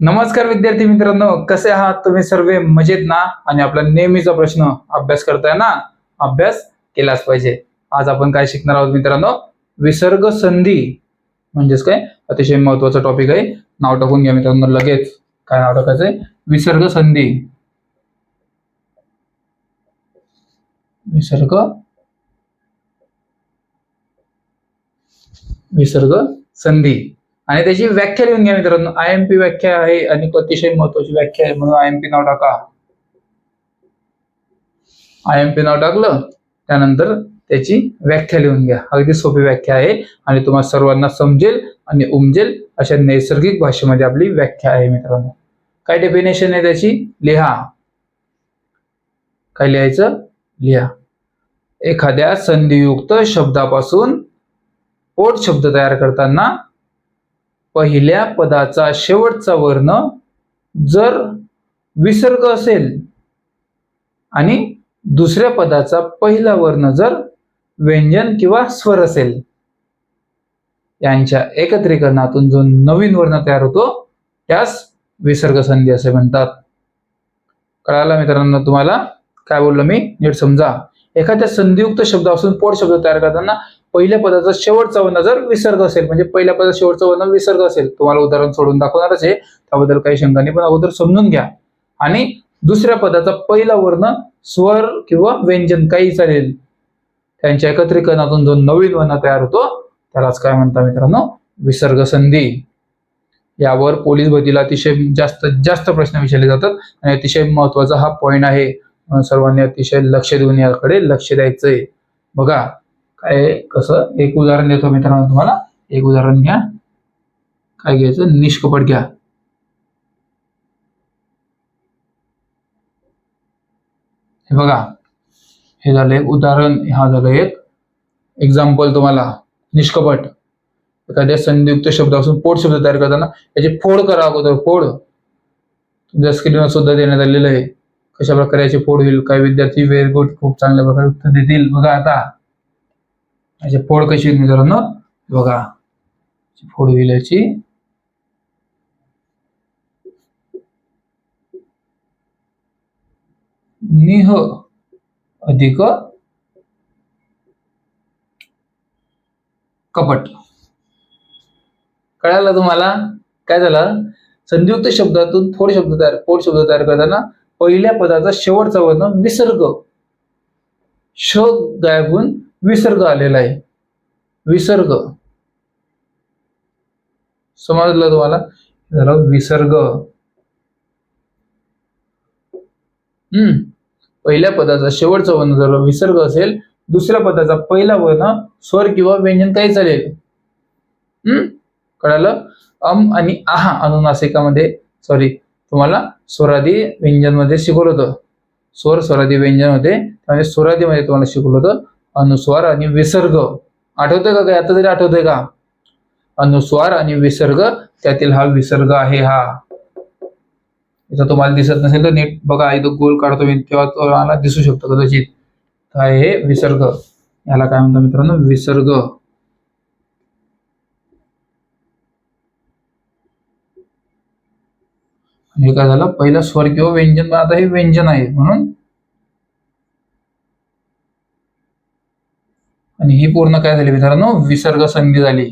नमस्कार विद्यार्थी मित्रांनो कसे आहात तुम्ही सर्व? मजेत ना? आणि आपला नेहमीचा प्रश्न अभ्यास करताय ना? अभ्यास केलाच पाहिजे. आज आपण काय शिकणार आहोत मित्रांनो? विसर्ग संधी. म्हणजेच काय? अतिशय महत्त्वाचा टॉपिक आहे. नाव टाकून घ्या मित्रांनो लगेच. काय नाव टाकायचंय विसर्ग संधी. विसर्ग? विसर्ग संधी. आणि त्याची व्याख्या लिहून घ्या मित्रांनो. आय एम पी व्याख्या आहे आणि अतिशय महत्वाची व्याख्या आहे म्हणून आय एम पी नाव टाका. आय एम पी नाव टाकलं त्यानंतर त्याची व्याख्या लिहून घ्या. अगदी सोपी व्याख्या आहे आणि तुम्हाला सर्वांना समजेल आणि उमजेल अशा नैसर्गिक भाषेमध्ये आपली व्याख्या आहे मित्रांनो. काय डेफिनेशन आहे त्याची? लिहा. काय लिहायचं? लिहा. एखाद्या संधियुक्त शब्दापासून पोट शब्द तयार करताना पहिल्या पदाचा शेवटचा वर्ण जर विसर्ग असेल आणि दुसऱ्या पदाचा पहिला वर्ण जर व्यंजन किंवा स्वर असेल यांच्या एकत्रीकरणातून जो नवीन वर्ण तयार होतो त्यास विसर्ग संधी असे म्हणतात. कळाला मित्रांनो तुम्हाला? काय बोललो मी? नीट समजा. एखाद्या संधियुक्त शब्दापासून पोट शब्द तयार करताना पहिल्या पदाचा शेवटचा वर्ण जर विसर्ग असेल म्हणजे पहिल्या पदाचा शेवटचा वर्ण विसर्ग असेल तुम्हाला उदाहरण सोडून दाखवणारच आहे. त्याबद्दल काही शंका नाही पण अगोदर समजून घ्या. आणि दुसऱ्या पदाचा पहिला वर्ण स्वर किंवा व्यंजन काही चालेल. त्यांच्या एकत्रीकरणातून जो नवीन वर्ण तयार होतो त्यालाच काय म्हणता मित्रांनो? विसर्ग संधी. यावर पोलीस भरतीला अतिशय जास्त जास्त प्रश्न विचारले जातात आणि अतिशय महत्त्वाचा हा पॉइंट आहे. म्हणून सर्वांनी अतिशय लक्ष देऊन याकडे लक्ष द्यायचंय. बघा काय कसं? एक उदाहरण देतो मित्रांनो तुम्हाला. एक उदाहरण घ्या. काय घ्यायचं? निष्कपट घ्या. हे बघा. हे झालं एक उदाहरण हा झालं एक एक्झाम्पल तुम्हाला. निष्कपट. एखाद्या संयुक्त शब्दापासून पोट शब्द तयार करताना याची फोड करा अगोदर फोड. तुमच्या स्क्रीनवर सुद्धा देण्यात आलेलं आहे. कशा प्रकारे याची फोड होईल? काही विद्यार्थी व्हेरी गुड खूप चांगल्या प्रकारे उत्तर देतील. बघा आता. याची फोड कशी होईल मित्रांनो? बघा. फोड होईल याची. निह अधिक कपट. कळालं तुम्हाला? काय झालं? संयुक्त शब्दातून फोड शब्द तयार फोड शब्द तयार करताना पहिल्या पदाचा शेवटचा वर्ण विसर्ग. श गायबून विसर्ग आलेला आहे. विसर्ग. समजलं तुम्हाला? झालं विसर्ग. हम्म. पहिल्या पदाचा शेवटचा वर्ण जर विसर्ग असेल. दुसऱ्या पदाचा पहिला वर्ण स्वर किंवा व्यंजन काही चालेल. हम्म. कळालं? अम आणि आहा अनुनासिकामध्ये सॉरी तुम्हाला स्वरादी व्यंजनमध्ये शिकवलं होतं. स्वर स्वरादी व्यंजन होते त्यामध्ये स्वरादीमध्ये तुम्हाला शिकवलं होतं. अनुस्वार आणि विसर्ग. आठवतंय का काय आता तरी आठवतंय का? अनुस्वार आणि विसर्ग त्यातील हा विसर्ग आहे हा. इथं तुम्हाला दिसत नसेल तर नीट बघा इथं गोल काढतो मी तेव्हा तुम्हाला दिसू शकतो कदाचित. काय हे विसर्ग. याला काय म्हणतात मित्रांनो? विसर्ग. हे काय झालं? पहिला स्वर किंवा व्यंजन आता हे व्यंजन आहे म्हणून आणि ही पूर्ण काय झाली मित्रांनो? विसर्ग संधी झाली.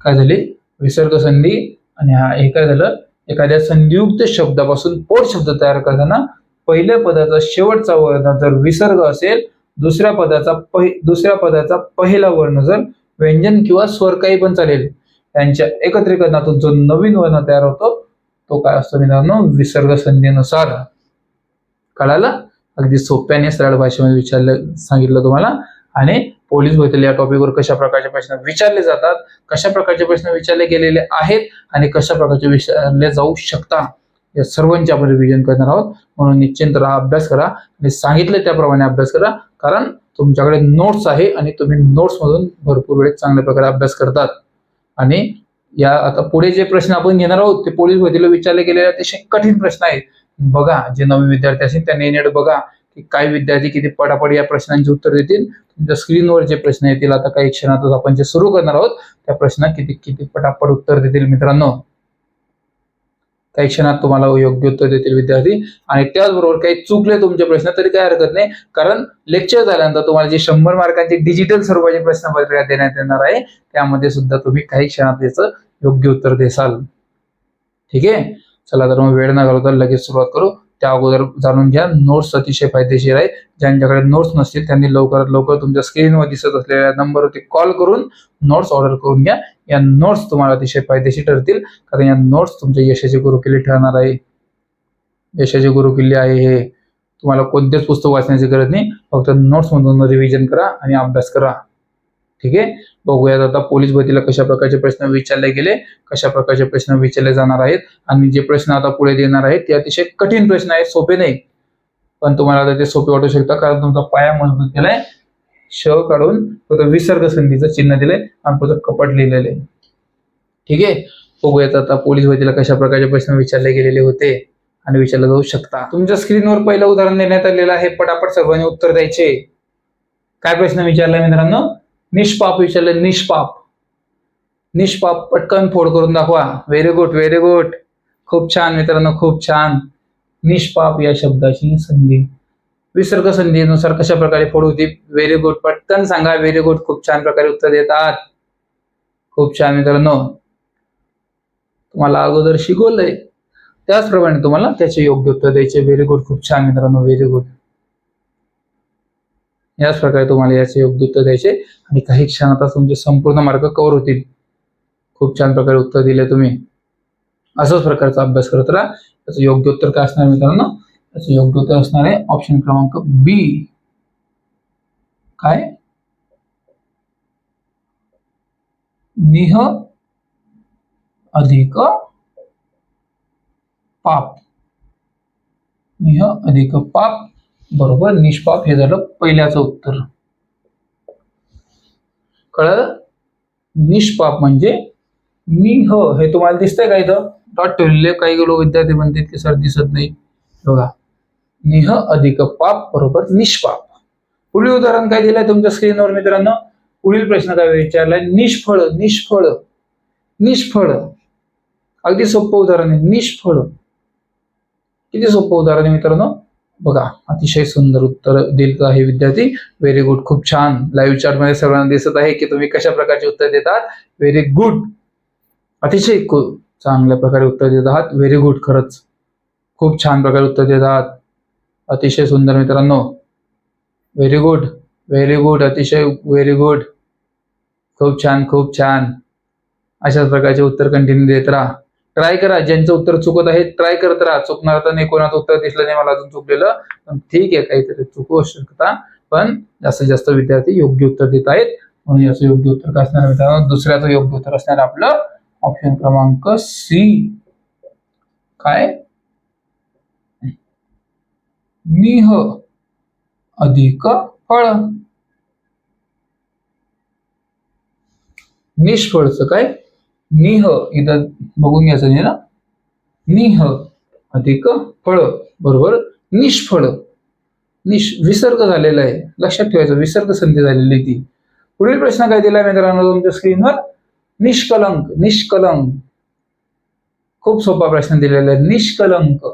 काय झाली? विसर्ग संधी. आणि हा हे काय झालं? एखाद्या संधियुक्त शब्दापासून पोट शब्द तयार करताना पहिल्या पदाचा शेवटचा वर्ण जर विसर्ग असेल दुसऱ्या पदाचा पहि दुसऱ्या पदाचा पहिला वर्ण जर व्यंजन किंवा स्वर काही पण चालेल त्यांच्या एकत्रीकरणातून जो नवीन वर्ण तयार होतो तो काय असतो मित्रांनो? विसर्ग संधीनुसार. कळालं? अगदी सोप्याने सरळ भाषेमध्ये विचारलं सांगितलं तुम्हाला. आणि पोलीस भरतील या टॉपिकवर कशा प्रकारचे प्रश्न विचारले जातात कशा प्रकारचे प्रश्न विचारले गेलेले आहेत आणि कशा प्रकारचे विचारले जाऊ शकता या सर्वांचे आपण रिव्हिजन करणार आहोत. म्हणून निश्चिंत राहा अभ्यास करा आणि सांगितलं त्याप्रमाणे अभ्यास करा कारण तुमच्याकडे नोट्स आहे आणि तुम्ही नोट्स मधून भरपूर वेळेस चांगल्या प्रकारे अभ्यास करतात. आणि या आता पुढे जे प्रश्न आपण घेणार आहोत ते पोलीस भरतीला विचारले गेलेले अतिशय कठीण प्रश्न आहेत. बघा जे नवीन विद्यार्थी असतील त्यांनी नीट बघा. की काही विद्यार्थी किती पटापट या प्रश्नांची उत्तर देतील. तुमच्या स्क्रीनवर जे प्रश्न येतील आता काही क्षणातच आपण जे सुरू करणार आहोत त्या प्रश्नात किती किती पटापट उत्तर देतील मित्रांनो. काही क्षणात तुम्हाला योग्य उत्तर देतील विद्यार्थी. आणि त्याचबरोबर काही चुकले तुमचे प्रश्न तरी काय हरकत नाही. कारण लेक्चर झाल्यानंतर तुम्हाला जे शंभर मार्कांची डिजिटल स्वरूपाची प्रश्नपत्रिका देण्यात येणार आहे त्यामध्ये सुद्धा तुम्ही काही क्षणात याचं योग्य उत्तर देसाल. ठीक आहे? चला तर मग वेळ न घालवता लगेच सुरुवात करू. त्या अगोदर जाणून घ्या. नोट्स अतिशय फायदेशीर आहे ज्यांच्याकडे नोट्स नसतील त्यांनी लवकरात लवकर तुमच्या स्क्रीनवर दिसत असलेल्या नंबरवरती कॉल करून नोट्स ऑर्डर करून घ्या. या नोट्स तुम्हाला अतिशय फायदेशीर ठरतील. कारण या नोट्स तुमच्या यशाचे गुरुकिल्ली ठरणार आहे. यशाचे गुरुकिल्ली आहे हे. तुम्हाला कोणतेच पुस्तक वाचण्याची गरज नाही. फक्त नोट्समधून रिव्हिजन करा आणि अभ्यास करा. ठीक आहे? बघूयात आता पोलीस भरतीला कशा प्रकारचे प्रश्न विचारले गेले कशा प्रकारचे प्रश्न विचारले जाणार आहेत आणि जे प्रश्न आता पुढे देणार आहेत ते अतिशय कठीण प्रश्न आहेत सोपे नाही. पण तुम्हाला आता ते सोपे वाटू शकतात कारण तुमचा पाया मजबूत केलाय. श काढून फक्त विसर्ग संधीचं चिन्ह दिलंय आणि फक्त कपट लिहिलेलं आहे ठीक आहे? बघूयात आता पोलीस भरतीला कशा प्रकारचे प्रश्न विचारले गेलेले होते आणि विचारले जाऊ शकता. तुमच्या स्क्रीनवर पहिलं उदाहरण देण्यात आलेलं आहे पटापट सर्वांनी उत्तर द्यायचे. काय प्रश्न विचारलाय मित्रांनो? निष्पाप विचारले निष्पाप. निष्पाप पटकन फोड करून दाखवा. व्हेरी गुड व्हेरी गुड खूप छान मित्रांनो खूप छान. निष्पाप या शब्दाची संधी. विसर्ग संधीनुसार कशा प्रकारे फोड होती? व्हेरी गुड पटकन सांगा. व्हेरी गुड खूप छान प्रकारे उत्तर देतात. खूप छान मित्रांनो. तुम्हाला अगोदर शिकवलंय. त्याचप्रमाणे तुम्हाला त्याचे योग्य उत्तर द्यायचे. व्हेरी गुड खूप छान मित्रांनो. व्हेरी गुड याच प्रकारे तुम्हाला याचे योग्य उत्तर द्यायचे. आणि काही क्षणातच तुमचे संपूर्ण मार्ग कव्हर होतील. खूप छान प्रकारे उत्तर दिले तुम्ही. असंच प्रकारचा अभ्यास करत राहा. त्याचं योग्य उत्तर काय असणार मित्रांनो? त्याचं योग्य उत्तर असणार आहे ऑप्शन क्रमांक बी काय? निह अधिक पाप. निह अधिक पाप. बरोबर निष्पाप हे झालं पहिल्याचं उत्तर. कळलं? निष्पाप म्हणजे निह हे तुम्हाला दिसतंय का इथं? डॉट ठेवलेले काही लोक विद्यार्थी म्हणतात की सर दिसत नाही. बघा. निह अधिक पाप बरोबर निष्पाप. पुढील उदाहरण काय दिलंय तुमच्या स्क्रीनवर मित्रांनो? पुढील प्रश्न काय विचारलाय? निष्फळ निष्फळ. निष्फळ. अगदी सोपं उदाहरण आहे. निष्फळ. किती सोपं उदाहरण आहे मित्रांनो? बघा अतिशय सुंदर उत्तर दिलं आहे विद्यार्थी. व्हेरी गुड खूप छान. लाईव्ह चार्टमध्ये सर्वांना दिसत आहे की तुम्ही कशा प्रकारचे उत्तर देतात व्हेरी गुड अतिशय चांगल्या प्रकारे उत्तर देत आहात. व्हेरी गुड खरंच. खूप छान प्रकारे उत्तर देत आहात. अतिशय सुंदर मित्रांनो. व्हेरी गुड व्हेरी गुड अतिशय व्हेरी गुड खूप छान. खूप छान. अशाच प्रकारचे उत्तर कंटिन्यू देत राहा. ट्राय करा. ज्यांचं उत्तर चुकत आहे ट्राय करत राहा. चुकणार तर नाही कोणाचं उत्तर दिसलं नाही मला अजून चुकलेलं. पण ठीक आहे काहीतरी चुकवू शकता पण जास्तीत जास्त विद्यार्थी योग्य उत्तर देत आहेत. म्हणून याचं योग्य उत्तर काय असणार मित्रांनो? दुसऱ्याचं योग्य उत्तर असणार आपलं ऑप्शन क्रमांक सी काय? निह अधिक फळ. निष्फळचं काय? निह इथं बघून घ्यायचं नाही ना निह अधिक फळ बरोबर? निष्फळ. निष विसर्ग झालेला आहे. लक्षात ठेवायचं विसर्ग संधी झालेली आहे ती. पुढील प्रश्न काय दिलाय मित्रांनो तुमच्या स्क्रीनवर? निष्कलंक निष्कलंक. खूप सोपा प्रश्न दिलेला आहे. निष्कलंक.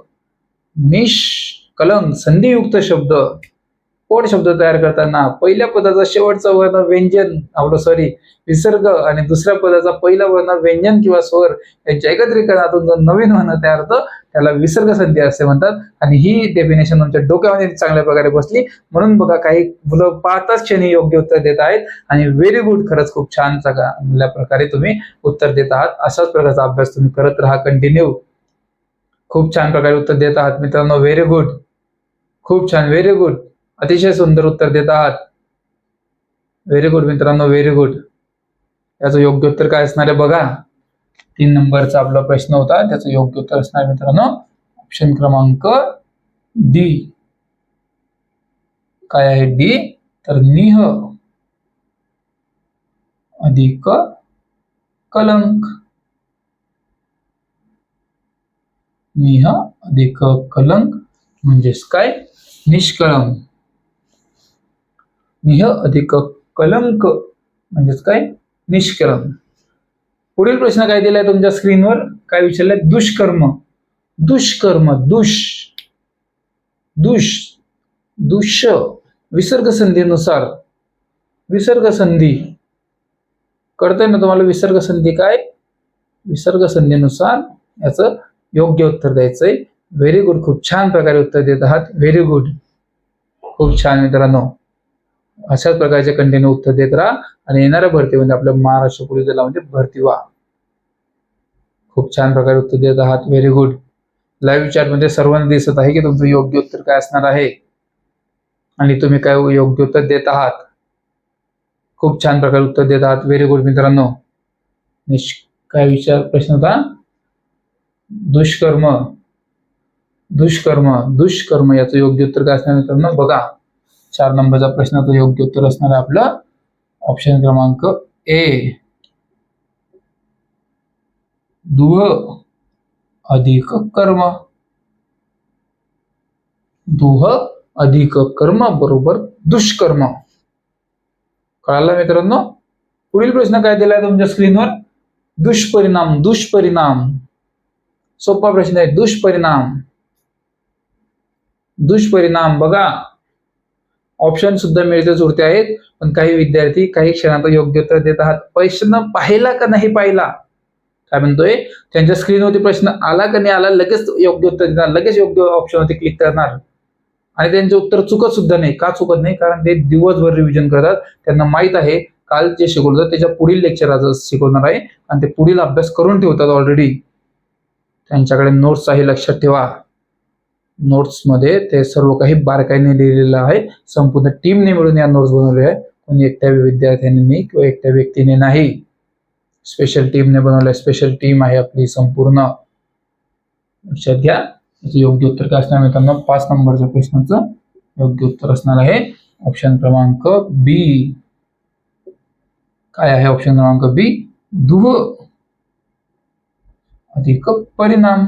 निष्कलंक संधियुक्त शब्द. कोण शब्द तयार करताना पहिल्या पदाचा शेवटचा वर्ण व्यंजन आपलं सॉरी विसर्ग आणि दुसऱ्या पदाचा पहिला वर्ण व्यंजन किंवा स्वर यांच्या एकत्रीकरणातून जो नवीन वर्ण तयार होतं त्याला विसर्ग संधी असे म्हणतात. आणि ही डेफिनेशन तुमच्या डोक्यामध्ये चांगल्या प्रकारे बसली. म्हणून बघा काही मुलं पाहताच क्षणी योग्य उत्तर देत आहेत. आणि व्हेरी गुड खरंच खूप छान चांगल्या प्रकारे तुम्ही उत्तर देत आहात. अशाच प्रकारचा अभ्यास तुम्ही करत राहा कंटिन्यू खूप छान प्रकारे उत्तर देत आहात मित्रांनो. व्हेरी गुड खूप छान. व्हेरी गुड अतिशय सुंदर उत्तर देत आहात व्हेरी गुड मित्रांनो व्हेरी गुड याचं योग्य उत्तर काय असणार आहे बघा. तीन नंबरचा आपला प्रश्न होता त्याचं योग्य उत्तर असणार मित्रांनो ऑप्शन क्रमांक डी काय आहे डी तर निह. अधिक कलंक. निह अधिक कलंक म्हणजेच काय? निष्कळंक. निह अधिक कलंक म्हणजेच काय? निष्कर्म. पुढील प्रश्न काय दिलाय तुमच्या स्क्रीनवर? काय विचारलंय? दुष्कर्म. दुष्कर्म दुष. दुष. दुष विसर्ग संधीनुसार विसर्ग संधी कळतंय ना तुम्हाला विसर्ग संधी काय? विसर्ग संधीनुसार याचं योग्य उत्तर द्यायचंय. व्हेरी गुड खूप छान प्रकारे उत्तर देत आहात. व्हेरी गुड खूप छान मित्रांनो. अशाच प्रकारचे कंटिन्यू उत्तर देत राहा आणि येणाऱ्या भरतीमध्ये आपल्या महाराष्ट्र पोलीस दलामध्ये म्हणजे भरती व्हा. खूप छान प्रकारे उत्तर देत आहात. व्हेरी गुड लाईव्ह चॅटमध्ये सर्वांना दिसत आहे की तुमचं योग्य उत्तर काय असणार आहे? आणि तुम्ही काय योग्य उत्तर देत आहात? खूप छान प्रकारे उत्तर देत आहात. व्हेरी गुड मित्रांनो. काय विचार प्रश्न होता. दुष्कर्म. दुष्कर्म. दुष्कर्म याचं योग्य उत्तर काय असणार मित्रांनो? बघा. चार नंबरचा प्रश्न तो योग्य उत्तर असणार आहे आपलं. ऑप्शन क्रमांक ए दुह अधिक कर्म. दुह अधिक कर्म बरोबर दुष्कर्म. कळालं मित्रांनो? पुढील प्रश्न काय दिलाय तुमच्या स्क्रीनवर? दुष्परिणाम दुष्परिणाम. सोपा प्रश्न आहे दुष्परिणाम. दुष्परिणाम बघा. ऑप्शन सुद्धा मिळते जुळते आहेत. पण काही विद्यार्थी काही क्षणात योग्य उत्तर देत आहात. प्रश्न पाहिला का नाही पाहिला? काय म्हणतोय? त्यांच्या स्क्रीनवरती प्रश्न आला का नाही आला लगेच योग्य उत्तर देणार लगेच योग्य ऑप्शनवरती क्लिक करणार. आणि त्यांचे उत्तर चुकत सुद्धा नाही. का चुकत नाही? कारण ते दिवसभर रिव्हिजन करतात. त्यांना माहीत आहे काल जे शिकवलं त्याच्या पुढील लेक्चर आज शिकवणार आहे. आणि ते पुढील अभ्यास करून ठेवतात ऑलरेडी त्यांच्याकडे नोट्स आहे लक्षात ठेवा. नोट्समध्ये ते सर्व काही बारकाईने लिहिलेलं आहे. संपूर्ण टीमने मिळून या नोट्स बनवले आहे कोणी एकट्या विद्यार्थ्यांनी किंवा एकट्या व्यक्तीने नाही. स्पेशल टीमने बनवलंय. स्पेशल टीम आहे आपली संपूर्ण. लक्षात घ्या. योग्य उत्तर काय असणार मित्रांनो? पाच नंबरच्या प्रश्नाचं योग्य उत्तर असणार आहे. ऑप्शन क्रमांक बी काय आहे ऑप्शन क्रमांक बी दुह अधिक परिणाम.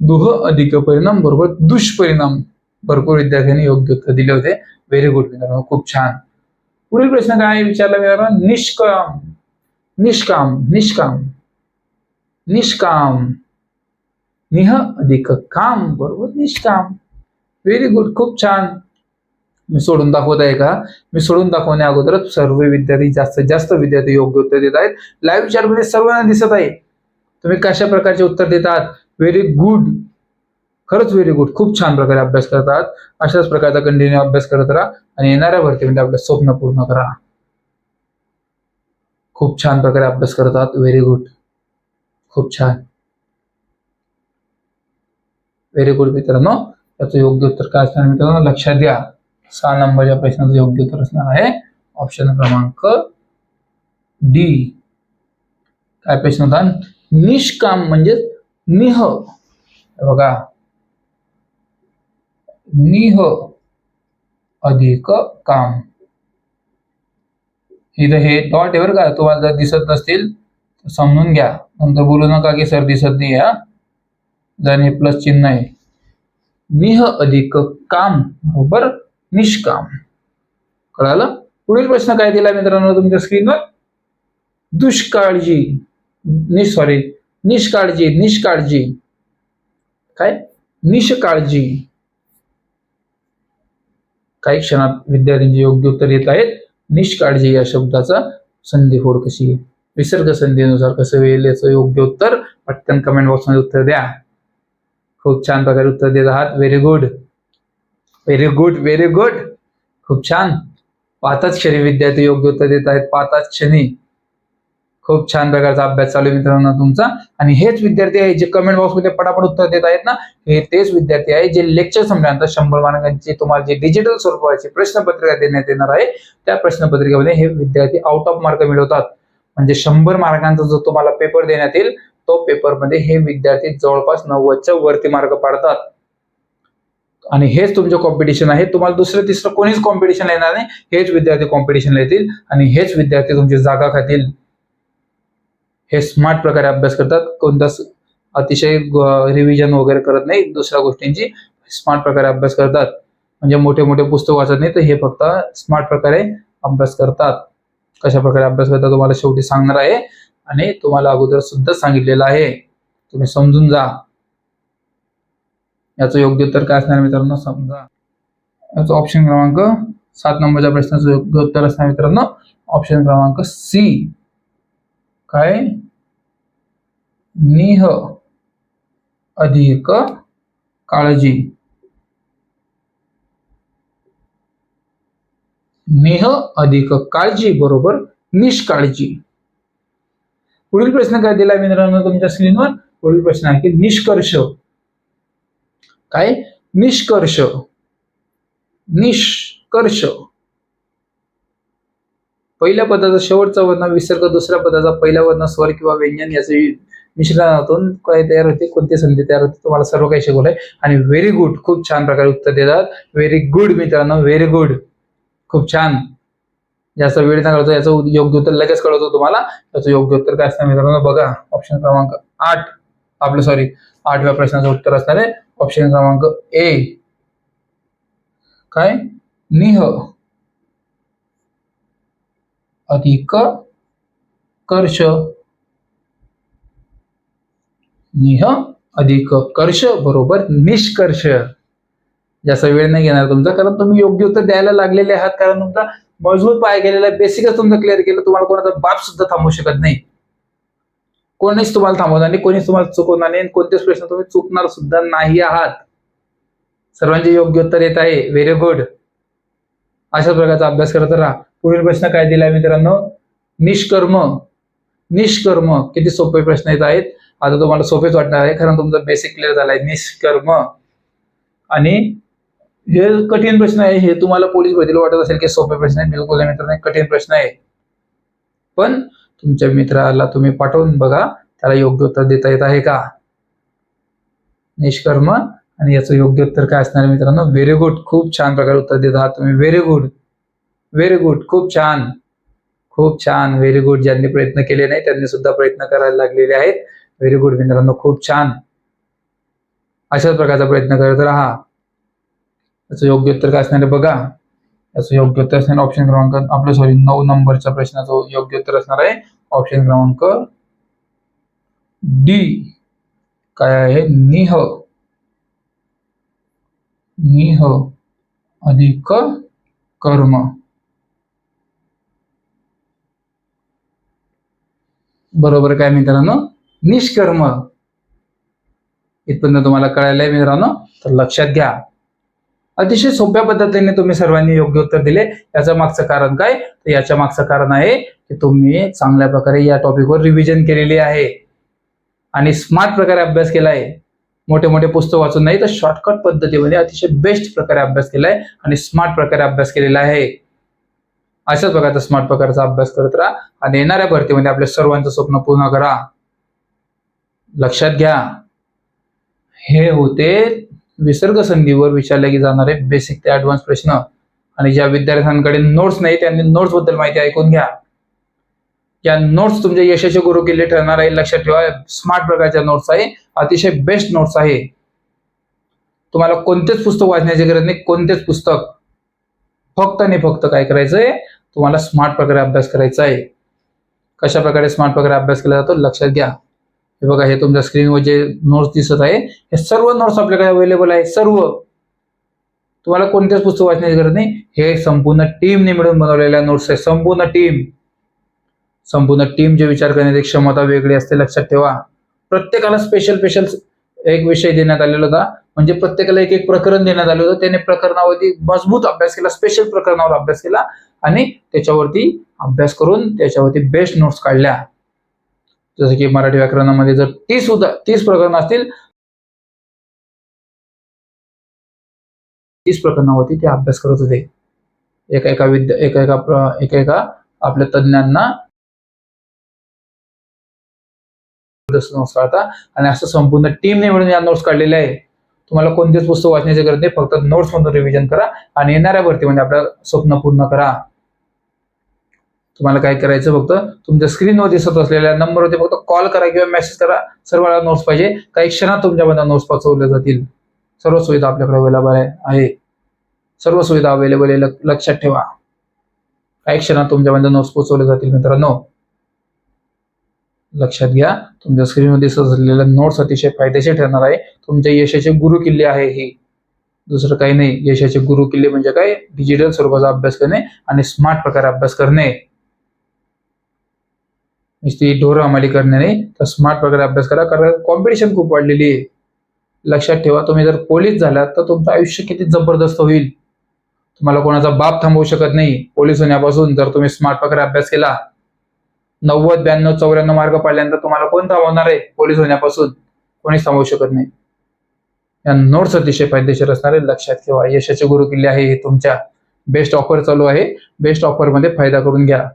दुह अधिक परिणाम बरोबर दुष्परिणाम भरपूर विद्यार्थ्यांनी योग्य उत्तर दिले होते. व्हेरी गुड मित्रांनो खूप छान. पुढील प्रश्न काय विचारला मित्रांनो निष्काम. निष्काम निष्काम. निष्काम. निह अधिक काम बरोबर निष्काम. व्हेरी गुड खूप छान. मी सोडून दाखवत आहे का? मी सोडून दाखवण्या अगोदरच सर्व विद्यार्थी जास्तीत जास्त विद्यार्थी योग्य उत्तर देत आहेत. लाईव्ह चॅटमध्ये सर्वांना दिसत आहे. तुम्ही कशा प्रकारचे उत्तर देतात? व्हेरी गुड खरंच व्हेरी गुड खूप छान प्रकारे अभ्यास करतात. अशाच प्रकारचा कंटिन्यू अभ्यास करत राहा आणि येणाऱ्या भरतीमध्ये आपलं स्वप्न पूर्ण करा. खूप छान प्रकारे अभ्यास करतात. व्हेरी गुड खूप छान. व्हेरी गुड मित्रांनो. त्याचं योग्य उत्तर काय असणार मित्रांनो? लक्षात द्या सहा नंबरच्या प्रश्नाचं योग्य उत्तर असणार आहे ऑप्शन क्रमांक डी काय प्रश्न होता? निष्काम म्हणजे निह. बघा. निह अधिक काम. इथं हे डॉट आहे बरं का. तुम्हाला जर दिसत नसतील तर समजून घ्या. नंतर बोलू नका की सर दिसत नाही हा. जर हे प्लस चिन्ह आहे. निह अधिक काम. बरोबर? निष्काम. कळालं? पुढील प्रश्न काय दिला मित्रांनो तुमच्या स्क्रीनवर दुष्काळजी. नि सॉरी निष्काळजी निष्काळजी. काय? निष्काळजी. काही क्षणात विद्यार्थ्यांचे योग्य उत्तर येत आहेत. निष्काळजी या शब्दाचा संधिफोड कशी विसर्ग संधीनुसार कसं होईल याचं योग्य उत्तर पटकन कमेंट बॉक्समध्ये उत्तर द्या. खूप छान प्रकारे उत्तर देत आहात. Very good very good very good खूप छान. पाताच क्षणी विद्यार्थी योग्य उत्तर देत आहेत. पाताच क्षणी. खूप छान प्रकारचा अभ्यास चालू आहे मित्रांनो तुमचा. आणि हेच विद्यार्थी आहे जे कमेंट बॉक्समध्ये पटापट उत्तर देत आहेत ना हे तेच विद्यार्थी आहे जे लेक्चर संपल्यानंतर शंभर मार्कांची तुम्हाला जे डिजिटल स्वरूपाची प्रश्नपत्रिका देण्यात येणार आहे त्या प्रश्नपत्रिकेमध्ये हे विद्यार्थी आउट ऑफ मार्क मिळवतात. म्हणजे शंभर मार्कांचा जो तुम्हाला पेपर देण्यात येईल तो पेपरमध्ये हे विद्यार्थी जवळपास नव्वदच्या वरती मार्क पाडतात. आणि हेच तुमचं कॉम्पिटिशन आहे. तुम्हाला दुसरं तिसरं कोणीच कॉम्पिटिशन येणार नाही. हेच विद्यार्थी कॉम्पिटिशन येतील आणि हेच विद्यार्थी तुमची जागा खातील. हे स्मार्ट प्रकारे अभ्यास करतात. कोणताच अतिशय रिव्हिजन वगैरे करत नाही. दुसऱ्या गोष्टींची स्मार्ट प्रकारे अभ्यास करतात. म्हणजे मोठे मोठे पुस्तक वाचत नाही तर हे फक्त स्मार्ट प्रकारे अभ्यास करतात. कशा प्रकारे अभ्यास करतात तुम्हाला शेवटी सांगणार आहे. आणि तुम्हाला अगोदर सुद्धा सांगितलेलं आहे. तुम्ही समजून जा. याचं योग्य उत्तर काय असणार मित्रांनो? समजा. याचं ऑप्शन क्रमांक सात नंबरच्या प्रश्नाचं योग्य उत्तर असणार मित्रांनो. ऑप्शन क्रमांक सी काय? निह अधिक काळजी. नेह अधिक काळजी बरोबर निष्काळजी. पुढील प्रश्न काय दिला मित्रांनो तुमच्या स्क्रीनवर? पुढील प्रश्न आहे की निष्कर्ष. काय? निष्कर्ष. निष्कर्ष. पहिल्या पदाचा शेवटचा वर्ण विसर्ग दुसऱ्या पदाचा पहिला वर्ण स्वर किंवा व्यंजन याचे मिश्रणातून काय तयार होते कोणती संधी तयार होते तुम्हाला सर्व काही शिकवलंय आणि व्हेरी गुड खूप छान प्रकारे उत्तर देतात. व्हेरी गुड मित्रांनो व्हेरी गुड खूप छान. जास्त वेळ न करतो याचं योग्य उत्तर लगेच कळवतो तुम्हाला. त्याचं योग्य उत्तर काय असणार मित्रांनो? बघा ऑप्शन क्रमांक आठ. आपलं सॉरी आठव्या प्रश्नाचं उत्तर असणार आहे. ऑप्शन क्रमांक ए काय? निह. अधिक कर्ष. निह अधिक कर्ष बरोबर निष्कर्ष. जास्त वेळ नाही घेणार तुमचा कारण तुम्ही योग्य उत्तर द्यायला लागलेले आहात कारण तुमचा मजबूत पाय गेलेला बेसिकच तुमचं क्लिअर केलं तुम्हाला कोणाचा बाप सुद्धा थांबवू शकत नाही. कोणीच तुम्हाला थांबवणार नाही कोणीच तुम्हाला चुकवणार नाही आणि कोणतेच प्रश्न तुम्ही चुकणार सुद्धा नाही आहात. सर्वांचे योग्य उत्तर येत आहे व्हेरी गुड अशाच प्रकारचा अभ्यास करत राहा. पुढील प्रश्न काय दिलाय मित्रांनो? निष्कर्म. निष्कर्म. किती सोपे प्रश्न येत आहेत. आता तुम्हाला सोपेच वाटणार आहे. कारण तुमचा बेसिक क्लिअर झालाय. निष्कर्म. आणि हे कठीण प्रश्न आहे. हे तुम्हाला पोलीस भरतीला वाटत असेल की सोपे प्रश्न आहे. बिलकुल मित्रांनो. कठीण प्रश्न आहे. पण तुमच्या मित्राला तुम्ही पाठवून बघा. त्याला योग्य उत्तर देता येत आहे का? निष्कर्म. आणि याचं योग्य उत्तर काय असणार मित्रांनो? व्हेरी गुड खूप छान प्रकारे उत्तर देत आहात तुम्ही. व्हेरी गुड व्हेरी गुड खूप छान. खूप छान. व्हेरी गुड ज्यांनी प्रयत्न केले नाही त्यांनी सुद्धा प्रयत्न करायला लागलेले आहेत. व्हेरी गुड मित्रांनो खूप छान. अशाच प्रकारचा प्रयत्न करत राहा. याचं योग्य उत्तर काय असणार आहे बघा. याचं योग्य उत्तर असणार ऑप्शन क्रमांक आपलं सॉरी नऊ नंबरच्या प्रश्नाचं योग्य उत्तर असणार आहे. ऑप्शन क्रमांक डी काय आहे? निह. निह अधिक कर्म. बरोबर काय मित्रांनो? निष्कर्म. इथपर्यंत तुम्हाला कळायला आहे मित्रांनो. तर लक्षात घ्या. अतिशय सोप्या पद्धतीने तुम्ही सर्वांनी योग्य उत्तर दिले. याचं मागचं कारण काय? तर याच्या मागचं कारण आहे की तुम्ही चांगल्या प्रकारे या टॉपिकवर रिव्हिजन केलेली आहे. आणि स्मार्ट प्रकारे अभ्यास केलाय. मोठे मोठे पुस्तक वाचून नाही तर शॉर्टकट पद्धतीमध्ये अतिशय बेस्ट प्रकारे अभ्यास केलाय आणि स्मार्ट प्रकारे अभ्यास केलेला आहे. अशाच प्रकारचा स्मार्ट प्रकारचा अभ्यास करत राहा. आणि येणाऱ्या भरतीमध्ये आपल्या सर्वांचं स्वप्न पूर्ण करा. लक्षात घ्या. हे होते विसर्ग संधीवर विचारले जाणारे बेसिक ते ऍडव्हान्स प्रश्न. आणि ज्या विद्यार्थ्यांकडे नोट्स नाही त्यांनी नोट्सबद्दल माहिती ऐकून घ्या. या नोट्स तुमच्या यशाचे गुरु किल्ले ठरणार आहे. लक्षात ठेवा स्मार्ट प्रकारच्या नोट्स आहे. अतिशय बेस्ट नोट्स आहे. तुम्हाला कोणतेच पुस्तक वाचण्याची गरज नाही कोणतेच पुस्तक. फक्त आणि फक्त काय करायचंय? तुम्हाला स्मार्ट प्रकारे अभ्यास करायचा आहे. कशा प्रकारे स्मार्ट प्रकारे अभ्यास केला जातो लक्षात घ्या. हे बघा हे तुमच्या स्क्रीनवर जे नोट्स दिसत आहे हे सर्व नोट्स आपल्याकडे अवेलेबल आहे सर्व. तुम्हाला कोणत्याच पुस्तक वाचण्याची गरज नाही. हे संपूर्ण टीमने मिळून बनवलेल्या नोट्स आहे संपूर्ण टीम संपूर्ण टीम जे विचार करण्याची क्षमता वेगळी असते लक्षात ठेवा. प्रत्येकाला स्पेशल स्पेशल एक विषय देण्यात आलेला होता. म्हणजे प्रत्येकाला एक एक प्रकरण देण्यात आलं होतं. त्याने प्रकरणावरती मजबूत अभ्यास केला स्पेशल प्रकरणावर अभ्यास केला. आणि त्याच्यावरती अभ्यास करून त्याच्यावरती बेस्ट नोट्स काढल्या. जसं की मराठी व्याकरणामध्ये जर तीस उदा तीस प्रकरण असतील तीस प्रकरणावरती ते अभ्यास करत होते. एका एका विद्या एका एका एका एका आपल्या तज्ञांना नोट्स काढता आणि असं संपूर्ण टीमने मिळून या नोट्स काढलेल्या आहे. तुम्हाला कोणतेच पुस्तक वाचण्याची गरज नाही फक्त नोट्स मधून रिव्हिजन करा आणि येणाऱ्या भरतीमध्ये आपलं स्वप्न पूर्ण करा. तुम्हाला काय करायचं फक्त तुमच्या स्क्रीनवर दिसत असलेल्या नंबरवरती फक्त कॉल करा किंवा मेसेज करा. सर्वांना नोट्स पाहिजे. काही क्षणात तुमच्यामध्ये नोट्स पोहोचवल्या जातील. सर्व सुविधा आपल्याकडे अवेलेबल आहे. सर्व सुविधा अवेलेबल आहे. लक्षात ठेवा. काही क्षणात तुमच्यापर्यंत नोट्स पोहोचवले जातील मित्रांनो. लक्षात घ्या. तुमच्या स्क्रीनमध्ये दिसत असलेल्या नोट्स अतिशय फायदेशीर ठरणार आहे. तुमच्या यशाचे गुरु किल्ले आहे हे. दुसरं काही नाही. यशाचे गुरु किल्ले म्हणजे काय? डिजिटल स्वरूपाचा अभ्यास करणे आणि स्मार्ट प्रकारे अभ्यास करणे. नुसती ढोरं अंमली करणे नाही तर स्मार्ट प्रकारे अभ्यास करा. कारण कॉम्पिटिशन खूप वाढलेली आहे. लक्षात ठेवा तुम्ही जर पोलीस झालात तर तुमचं आयुष्य किती जबरदस्त होईल. तुम्हाला कोणाचा बाप थांबवू शकत नाही. पोलीस होण्यापासून जर तुम्ही स्मार्ट प्रकारे अभ्यास केला नव्वद ब्याण्णव चौऱ्याण्णव मार्ग पाडल्यानंतर तुम्हाला कोण थांबवणार आहे? पोलीस होण्यापासून कोणीच थांबवू शकत नाही. या नोट्स अतिशय फायदेशीर असणार आहे लक्षात ठेवा यशाचे गुरु किल्ले आहे हे तुमच्या. बेस्ट ऑफर चालू आहे. बेस्ट ऑफरमध्ये फायदा करून घ्या.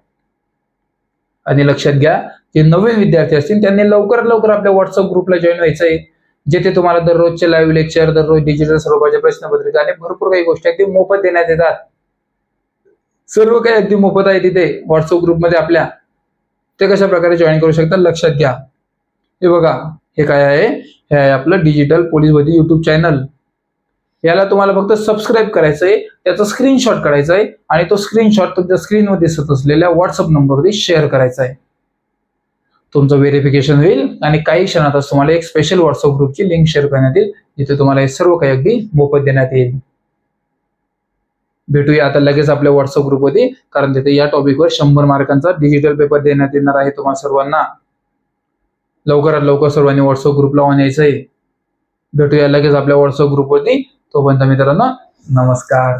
आणि लक्षात घ्या जे नवीन विद्यार्थी असतील त्यांनी लवकरात लवकर आपल्या व्हॉट्सअप ग्रुपला जॉईन व्हायचं आहे जिथे तुम्हाला दररोजचे लाईव्ह लेक्चर दररोज डिजिटल स्वरूपाचे प्रश्नपत्रिका आणि भरपूर काही गोष्टी आहेत ते मोफत देण्यात येतात. सर्व काही अगदी मोफत आहे तिथे व्हॉट्सअप ग्रुपमध्ये आपल्या. ते कशा प्रकारे जॉईन करू शकता लक्षात घ्या. हे बघा हे काय आहे? हे आहे आपलं डिजिटल पोलीस भरती युट्यूब चॅनल याला तुम्हाला फक्त सबस्क्राईब करायचं आहे त्याचा स्क्रीनशॉट काढायचा आहे आणि तो स्क्रीनशॉट तुमच्या स्क्रीनवर दिसत असलेल्या व्हॉट्सअप नंबरवरती शेअर करायचा आहे तुमचं व्हेरिफिकेशन होईल आणि काही क्षणातच तुम्हाला एक स्पेशल व्हॉट्सअप ग्रुपची लिंक शेअर करण्यात येईल जिथे तुम्हाला हे सर्व काही अगदी मोफत देण्यात येईल. भेटूया आता लगेच आपल्या व्हॉट्सअप ग्रुपमध्ये कारण तिथे या टॉपिकवर शंभर मार्कांचा डिजिटल पेपर देण्यात येणार आहे तुम्हाला सर्वांना. लवकरात लवकर सर्वांनी व्हॉट्सअप ग्रुपला ऑन यायचं आहे भेटूया लगेच आपल्या व्हॉट्सअप ग्रुपवरती तोपर्यंत मित्रांनो नमस्कार.